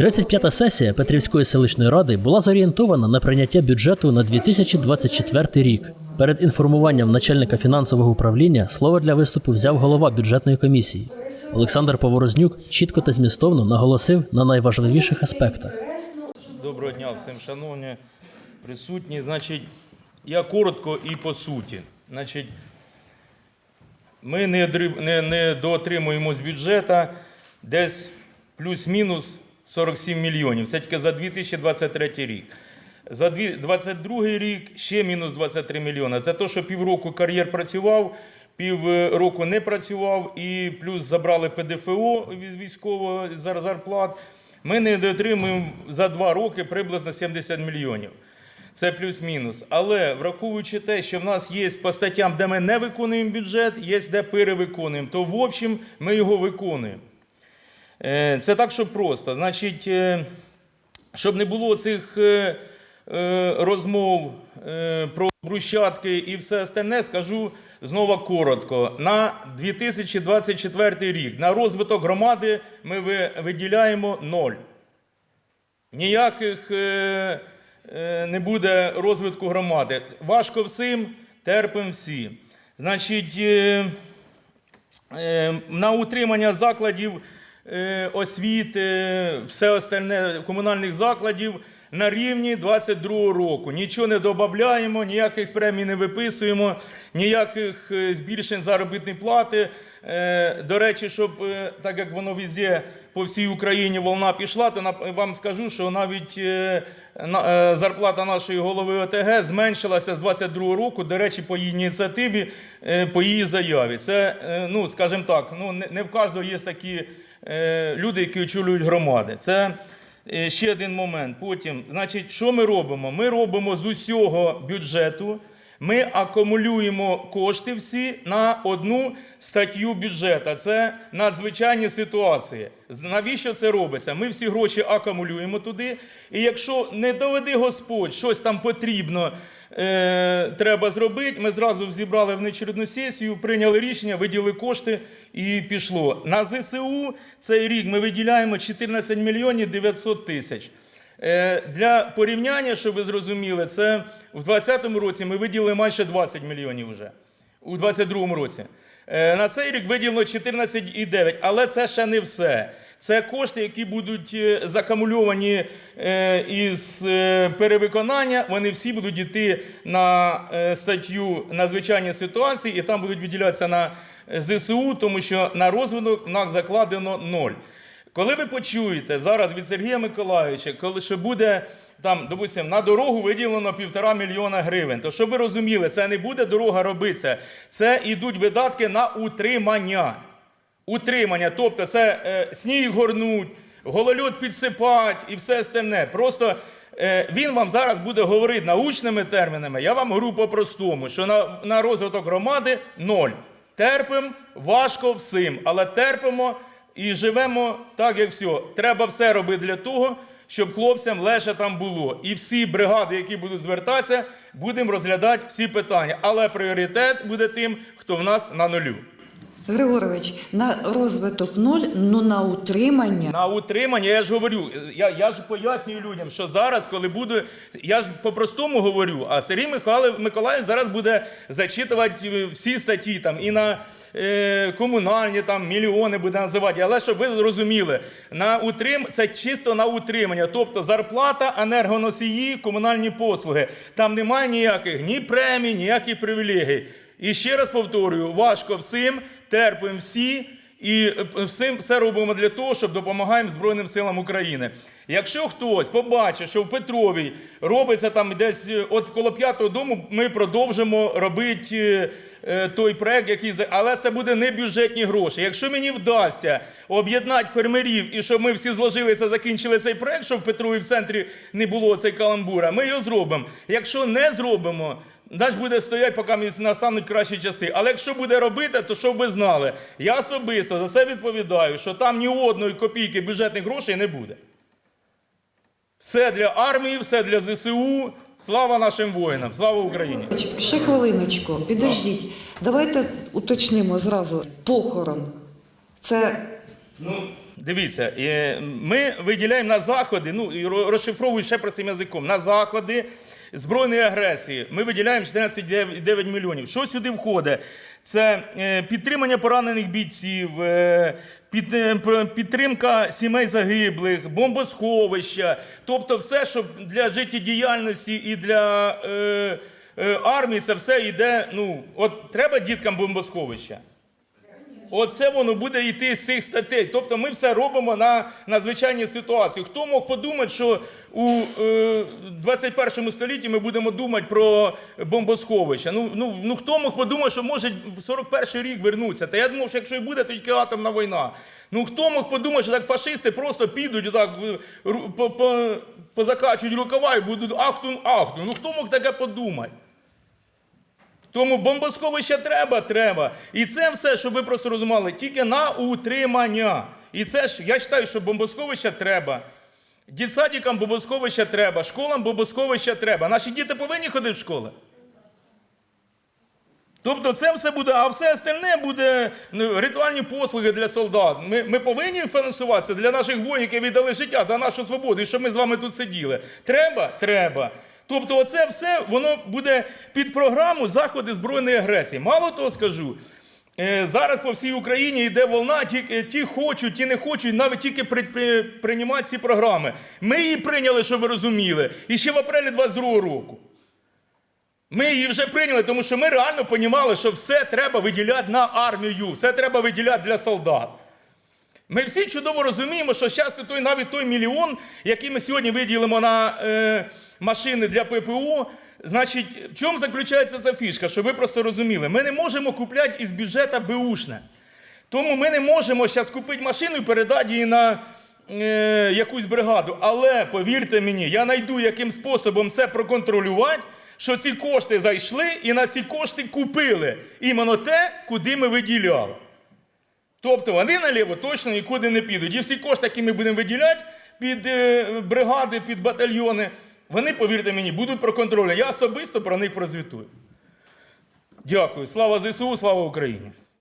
35-та сесія Петрівської селищної ради була зорієнтована на прийняття бюджету на 2024 рік. Перед інформуванням начальника фінансового управління слово для виступу взяв голова бюджетної комісії. Олександр Поворознюк чітко та змістовно наголосив на найважливіших аспектах. Доброго дня всім, шановні присутні. Значить, я коротко і по суті. Значить, ми не, не, не доотримуємо з бюджету десь плюс-мінус 47 мільйонів. Це тільки за 2023 рік. За 2022 рік ще мінус 23 мільйони. За те, що півроку кар'єр працював, півроку не працював, і плюс забрали ПДФО від військового зарплат. Ми не дотримуємо за два роки приблизно 70 мільйонів. Це плюс-мінус. Але враховуючи те, що в нас є по статтям, де ми не виконуємо бюджет, є де перевиконуємо, то в общем ми його виконуємо. Е, Це так, що просто. Значить, е, щоб не було цих е, розмов про брусчатки і все остальне, скажу знову коротко. На 2024 рік на розвиток громади ми виділяємо ноль. Ніяких не буде розвитку громади. Важко всім, терпимо всі. Значить, на утримання закладів освіти, все остальне комунальних закладів на рівні 22 року. Нічого не додаємо, ніяких премій не виписуємо, ніяких е, збільшень заробітної плати. Е, До речі, щоб е, так як воно везде по всій Україні волна пішла, то вам скажу, що навіть е, на- е, зарплата нашої голови ОТГ зменшилася з 22 року, до речі, по її ініціативі, е, по її заяві. Це, е, ну, скажімо так, ну, не- в кожного є такі е, люди, які очолюють громади. Це е, ще один момент. Потім, значить, що ми робимо? Ми робимо з усього бюджету. Ми акумулюємо кошти всі на одну статтю бюджету. Це надзвичайні ситуації. Навіщо це робиться? Ми всі гроші акумулюємо туди. І якщо не доведи Господь, щось там потрібно е, треба зробити, ми зразу зібрали в нечередну сесію, прийняли рішення, виділили кошти і пішло. На ЗСУ цей рік ми виділяємо 14 мільйонів 900 тисяч. Е, Для порівняння, щоб ви зрозуміли, це в 2020 році ми виділили майже 20 мільйонів вже. У 2022 році. Е, На цей рік виділено 14,9, але це ще не все. Це кошти, які будуть е, закамульовані із перевиконання. Вони всі будуть йти на статтю надзвичайні ситуації, і там будуть виділятися на ЗСУ, тому що на розвиток в нас закладено ноль. Коли ви почуєте зараз від Сергія Миколайовича, коли що буде там, допустим, на дорогу виділено півтора мільйона гривень, то щоб ви розуміли, це не буде дорога робитися, це йдуть видатки на утримання. Утримання, тобто це е, сніг горнуть, голольот підсипать і все остальне. Просто е, він вам зараз буде говорити научними термінами. Я вам говорю по-простому, що на, на розвиток громади ноль. Терпимо, важко всім, але терпимо і живемо так, як все. Треба все робити для того, щоб хлопцям легше там було. І всі бригади, які будуть звертатися, будемо розглядати всі питання. Але пріоритет буде тим, хто в нас на нулю. Григорович, на розвиток ноль, ну на утримання. На утримання, я ж говорю, я, я ж пояснюю людям, що зараз, коли буде, я ж по-простому говорю, а Сергій Михайлов Миколаїв зараз буде зачитувати е, всі статті там і на е, комунальні там мільйони буде називати. Але щоб ви зрозуміли, на утрим це чисто на утримання, тобто зарплата, енергоносії, комунальні послуги. Там немає ніяких ні премій, ніяких привілегій. І ще раз повторюю, важко всім, терпимо всі. І е, всім все робимо для того, щоб допомагаємо Збройним силам України. Якщо хтось побачить, що в Петровій робиться там десь е, от коло п'ятого дому, ми продовжимо робити е, е, той проект, який але це буде не бюджетні гроші. Якщо мені вдасться об'єднати фермерів і щоб ми всі зложилися, закінчили цей проект, щоб в Петрові в центрі не було цей каламбура, ми його зробимо. Якщо не зробимо, Наш буде стояти, поки настануть кращі часи. Але якщо буде робити, то щоб ви знали, я особисто за це відповідаю, що там ні одної копійки бюджетних грошей не буде. Все для армії, все для ЗСУ. Слава нашим воїнам, слава Україні! Ще хвилиночку, підождіть. Давайте уточнимо зразу похорон. Це Ну, Дивіться, е, ми виділяємо на заходи, ну розшифровую ще простим язиком, на заходи збройної агресії. Ми виділяємо 14,9 мільйонів. Що сюди входить? Це е, підтримання поранених бійців, е, е, підтримка сімей загиблих, бомбосховища, тобто все, що для життєдіяльності і для армії, це все йде. Ну, от треба діткам бомбосховища. Оце воно буде йти з цих статей. Тобто ми все робимо на надзвичайній ситуації. Хто мог подумати, що у е, 21 столітті ми будемо думати про бомбосховища? Ну, ну, ну хто мог подумати, що може в 41 рік вернутися? Та я думав, що якщо і буде, то тільки атомна війна. Ну хто мог подумати, що так фашисти просто підуть отак, е, по, по, позакачують рукава і будуть ахтун ахтун. Ну хто мог таке подумати? Тому бомбосховище треба, треба. І це все, щоб ви просто розуміли, тільки на утримання. І це ж, я вважаю, що бомбосховище треба. Дітсадікам бомбосховище треба, школам бомбосховище треба. Наші діти повинні ходити в школи. Тобто це все буде, а все остальне буде ну, ритуальні послуги для солдат. Ми, ми повинні фінансуватися для наших воїнів, які віддали життя за нашу свободу, і щоб ми з вами тут сиділи. Треба? Треба. Тобто, оце все воно буде під програму заходи збройної агресії. Мало того скажу. е, Зараз по всій Україні йде волна, ті, е, ті хочуть, ті не хочуть, навіть тільки при, при, приймати ці програми. Ми її прийняли, щоб ви розуміли, і ще в апрелі 22 року. Ми її вже прийняли, тому що ми реально розуміли, що все треба виділяти на армію, все треба виділяти для солдат. Ми всі чудово розуміємо, що зараз той, навіть той мільйон, який ми сьогодні виділимо на е, машини для ППО, значить, в чому заключається ця фішка, щоб ви просто розуміли? Ми не можемо купляти із бюджету Бушне. Тому ми не можемо зараз купити машину і передати її на е, якусь бригаду. Але повірте мені, я знайду яким способом це проконтролювати, що ці кошти зайшли і на ці кошти купили іменно те, куди ми виділяли. Тобто вони наліво точно нікуди не підуть. І всі кошти, які ми будемо виділяти під е, бригади, під батальйони, вони, повірте мені, будуть проконтрольовані. Я особисто про них прозвітую. Дякую. Слава ЗСУ, слава Україні!